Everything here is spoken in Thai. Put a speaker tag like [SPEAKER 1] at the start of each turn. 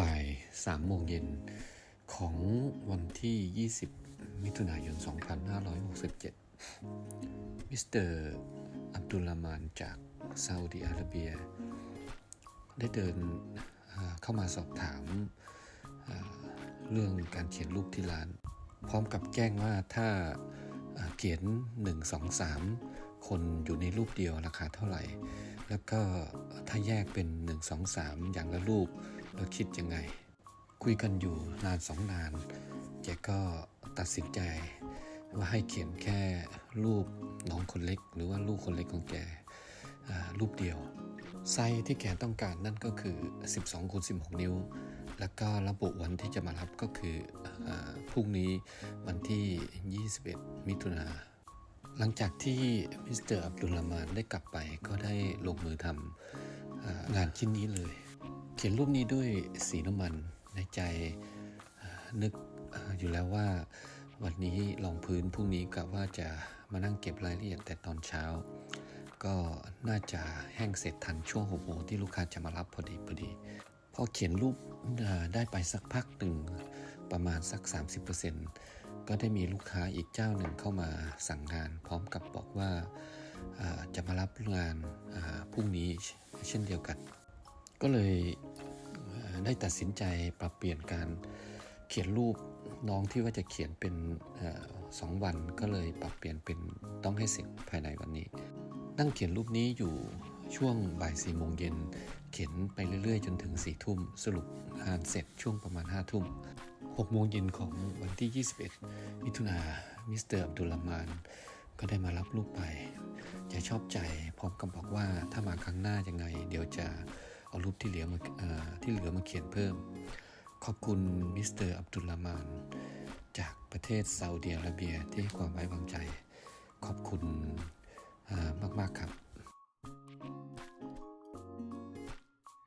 [SPEAKER 1] บ่าย3โมงเย็นของวันที่ 20 มิถุนายน 2567 มิสเตอร์อับดุลลามานจากซาอุดิอาระเบีย ได้เดินเข้ามาสอบถามเรื่องการเขียนรูปที่ร้าน พร้อมกับแจ้งว่าถ้าเอ่อเขียน 1 2 3 คนอยู่ในรูปเดียวราคาเท่าไหร่ แล้วก็ถ้าแยกเป็น 1 2 3 อย่างละรูป แล้วคิดยังไง คุยกันอยู่นานสองนานแกก็ตัดสินใจว่าให้เขียนแค่รูปน้องคนเล็ก หรือว่าลูกคนเล็กของแกรูปเดียว ไซส์ที่แกต้องการนั่นก็คือ 12คูณ16 นิ้ว แล้วก็ระบุวันที่จะมารับก็คืออพรุ่งนี้วันที่ 21 มิถุนาหลังจากที่มิสเตอร์อับดุลลามานได้กลับไปก็ได้ลงมือทำอ่างานชิ้นนี้เลย ขียนรูปนี้ด้วยสีน้ำมันในใจนึกอยู่แล้วว่า วันนี้ลองพื้นพรุ่งนี้กะว่าจะมานั่งเก็บรายละเอียดแต่ตอนเช้า ก็น่าจะแห้งเสร็จทันช่วงหกโมงที่ลูกค้าจะมารับพอดีพอดีพอเขียนรูปได้ไปสักพักหนึ่งประมาณสัก 30%ก็ได้มีลูกค้าอีกเจ้าหนึ่งเข้ามาสั่งงาน พร้อมกับบอกว่าจะมารับงานพรุ่งนี้เช่นเดียวกัน ก็เลย ได้ตัดสินใจปรับเปลี่ยนการเขียนรูปน้องที่ว่าจะเขียนเป็นอสองวันก็เลยปรับเปลี่ยนเป็นต้องให้เสร็จภายในวันนี้ นั่งเขียนรูปนี้อยู่ช่วงบ่ายสี่โมงเย็นเขียนไปเรื่อยๆ จนถึงสี่ทุ่มสรุปงานเสร็จช่วงประมาณห้าทุ่มหกโมงเย็นของวันที่ 21 มิถุนามิสเตอร์อับดุลามาน ก็ได้มารับลูกไปแกชอบใจพร้อมกับบอกว่าถ้ามาครั้งหน้ายังไง เดี๋ยวจะ เอารูปที่เหลือมาอที่เหลือมาเขียนเพิ่ม ขอบคุณมิสเตอร์อับดุลลามาน จากประเทศซาอุดิอาระเบียที่ให้ความไว้วางใจ ขอบคุณมาก ๆ ครับ